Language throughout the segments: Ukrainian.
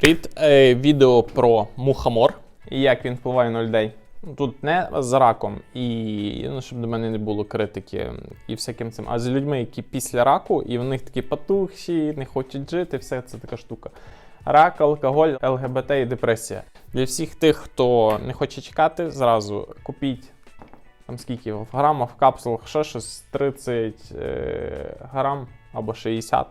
Привіт, е, відео про мухомор і як він впливає на людей. Тут не з раком, і ну, щоб до мене не було критики і всяким цим, а з людьми, які після раку, і в них такі патухші, не хочуть жити, все це така штука. Рак, алкоголь, ЛГБТ і депресія. Для всіх тих, хто не хоче чекати, зразу купіть там скільки в грамах, в капсулах, ще щось 30 е, грам або 60.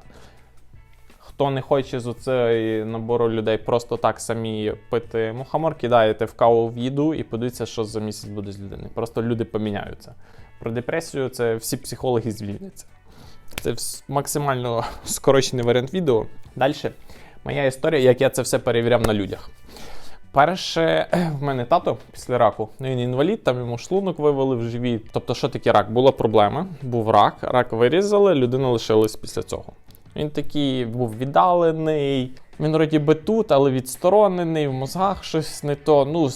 Хто не хоче з оцеї набору людей просто так самі пити мухомор, кидаєте в каву в їду і подивіться, що за місяць буде з людини. Просто люди поміняються. Про депресію це всі психологи звільняться. Це максимально скорочений варіант відео. Далі. Моя історія, як я це все перевіряв на людях. Перше, в мене тато після раку, ну він інвалід, там йому шлунок вивели в живіт. Тобто, що таке рак? Була проблема, був рак, рак вирізали, людина лишилась після цього. Він такий був віддалений. Він вроді би тут, але відсторонений, в мозгах щось не то. Ну,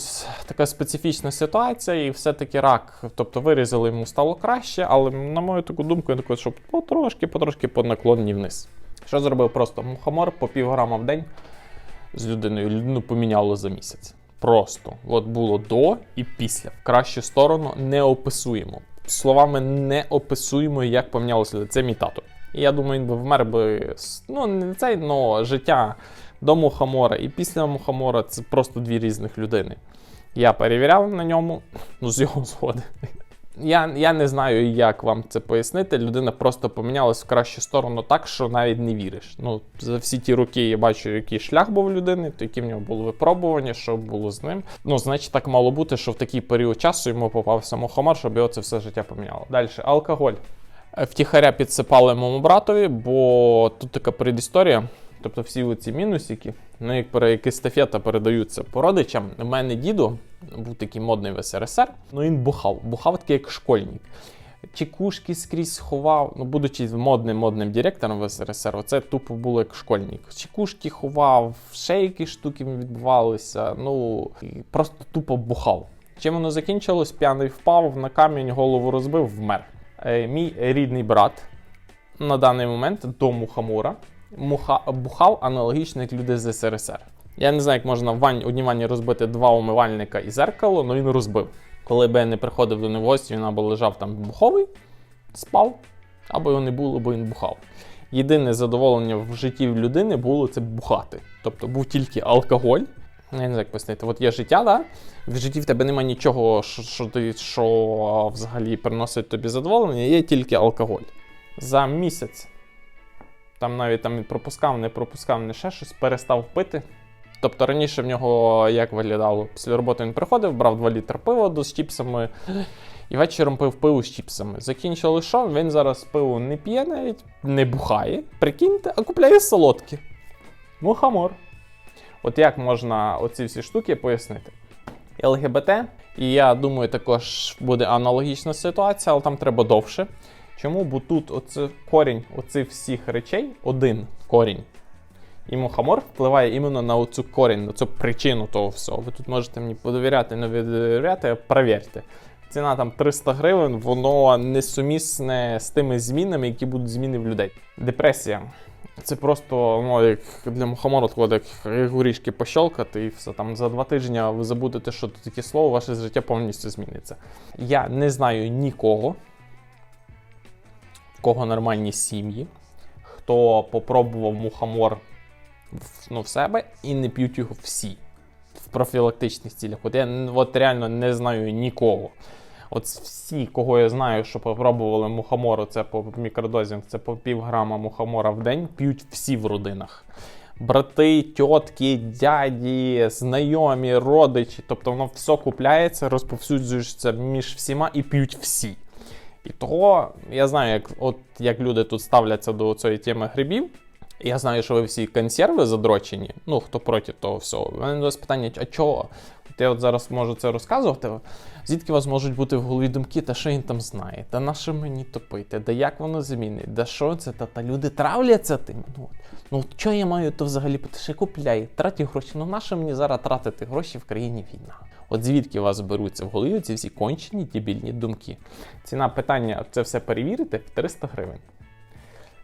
така специфічна ситуація, і все-таки рак. Тобто вирізали йому стало краще, але на мою таку думку, я такий, щоб потрошки, потрошки по наклонні вниз. Що зробив просто мухомор по півграма в день з людиною. Людину поміняло за місяць. Просто от було до і після. В кращу сторону не описуємо. Словами не описуємо, як помінялося. Це мій тато. І я думаю, він би вмер би. Ну, не цей, но життя до мухомора і після мухомора це просто дві різних людини. Я перевіряв на ньому, ну з його згоди. Я, я не знаю, як вам це пояснити. Людина просто помінялась в кращу сторону так, що навіть не віриш. Ну, за всі ті роки я бачу, який шлях був людини, то які в нього були випробування, що було з ним. Ну, значить, так мало бути, що в такий період часу йому попався мухомор, щоб його це все життя поміняло. Далі, алкоголь. Е, Втіхаря підсипали моєму братові, бо тут така предісторія. Тобто всі ці мінусики, ну як пере- як естафета передаються по родичам. У мене діду був такий модний в СРСР, ну він бухав. Бухав такий як школьник. Чекушки скрізь ховав, ну будучи модним модним директором в СРСР, оце тупо було як школьник. Чекушки ховав, ще які штуки відбувалися. Ну просто тупо бухав. Чим воно закінчилось? П'яний впав на камінь, голову розбив, вмер. Е, мій рідний брат на даний момент до Мухамура муха, бухав аналогічно як люди з СРСР. Я не знаю, як можна в ванні, одній ванні розбити два умивальника і зеркало, але він розбив. Коли би я не приходив до нього гості, він або лежав там буховий, спав, або його не було, бо він бухав. Єдине задоволення в житті людини було це бухати. Тобто був тільки алкоголь. Ну, Я не знаю, як пояснити. От є життя, да? в житті в тебе немає нічого, що, що, ти, що взагалі приносить тобі задоволення, є тільки алкоголь. За місяць там навіть там пропускав, не пропускав, не ще щось, перестав пити. Тобто раніше в нього як виглядало? Після роботи він приходив, брав 2 літри пива з чіпсами і вечором пив пиво з чіпсами. Закінчили що? Він зараз пиво не п'є навіть, не бухає. Прикиньте, а купляє солодкі. Мухомор. От як можна оці всі штуки пояснити? ЛГБТ, і я думаю, також буде аналогічна ситуація, але там треба довше. Чому? Бо тут оце корінь оцих всіх речей один корінь. І мухомор впливає іменно на оцю корінь, на цю причину того всього. Ви тут можете мені подовіряти, не довіряти, перевірте. Ціна там 300 гривень, воно несумісне з тими змінами, які будуть зміни в людей. Депресія. Це просто ну, як для мухомору, такого, як, горішки пощолкати, і все там за два тижні ви забудете, що це таке слово, ваше життя повністю зміниться. Я не знаю нікого, в кого нормальні сім'ї, хто попробував мухомор в, ну, в себе і не п'ють його всі в профілактичних цілях. От я от реально не знаю нікого. От всі, кого я знаю, що попробували мухомору, це по мікродозі, це по півграма мухомора в день, п'ють всі в родинах. Брати, тітки, дяді, знайомі, родичі. Тобто воно все купляється, розповсюджується між всіма і п'ють всі. І того я знаю, як, от, як люди тут ставляться до цієї теми грибів. Я знаю, що ви всі консерви задрочені. Ну, хто проти того всього. У мене питання, а чого? От я от зараз можу це розказувати. Звідки у вас можуть бути в голові думки, та що він там знає? Та на що мені топити? Да як воно змінить? Да що це? Та, та люди травляться тим. Ну, ну що я маю то взагалі? Ти ще купляй, траті гроші. Ну на що мені зараз тратити гроші в країні війна? От звідки у вас беруться в голові ці всі кончені дебільні думки? Ціна питання це все перевірити в 300 гривень.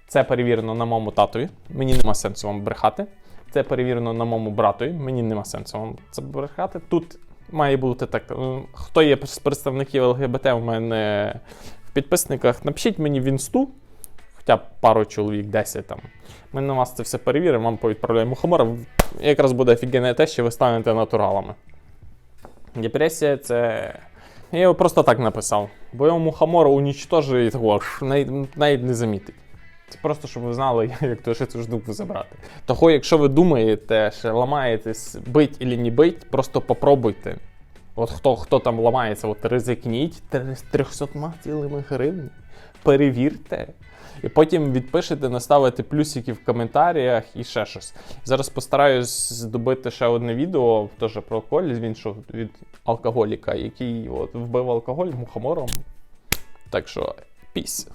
Це перевірено на моєму татові. Мені нема сенсу вам брехати. Це перевірено на моєму брату. Мені нема сенсу вам це брехати. Тут має бути так. е, Хто є з представників ЛГБТ у мене в підписниках, напишіть мені в інсту, хоча б пару чоловік, 10 там. Ми на вас це все перевіримо, вам повідправляємо мухомора. Якраз буде офігенне те, що ви станете натуралами. Депресія це. Я його просто так написав. Бо його мухомор навіть, навіть не замітить. Це просто, щоб ви знали, як ще цю штуку забрати. Того, якщо ви думаєте, що ламаєтесь бить і не бить, просто попробуйте. От хто, хто там ламається, от ризикніть 300 цілими гривень. Перевірте. І потім відпишете, наставите плюсики в коментарях і ще щось. Зараз постараюсь здобити ще одне відео, теж про алкоголь з іншого від алкоголіка, який от, вбив алкоголь мухомором. Так що, піс.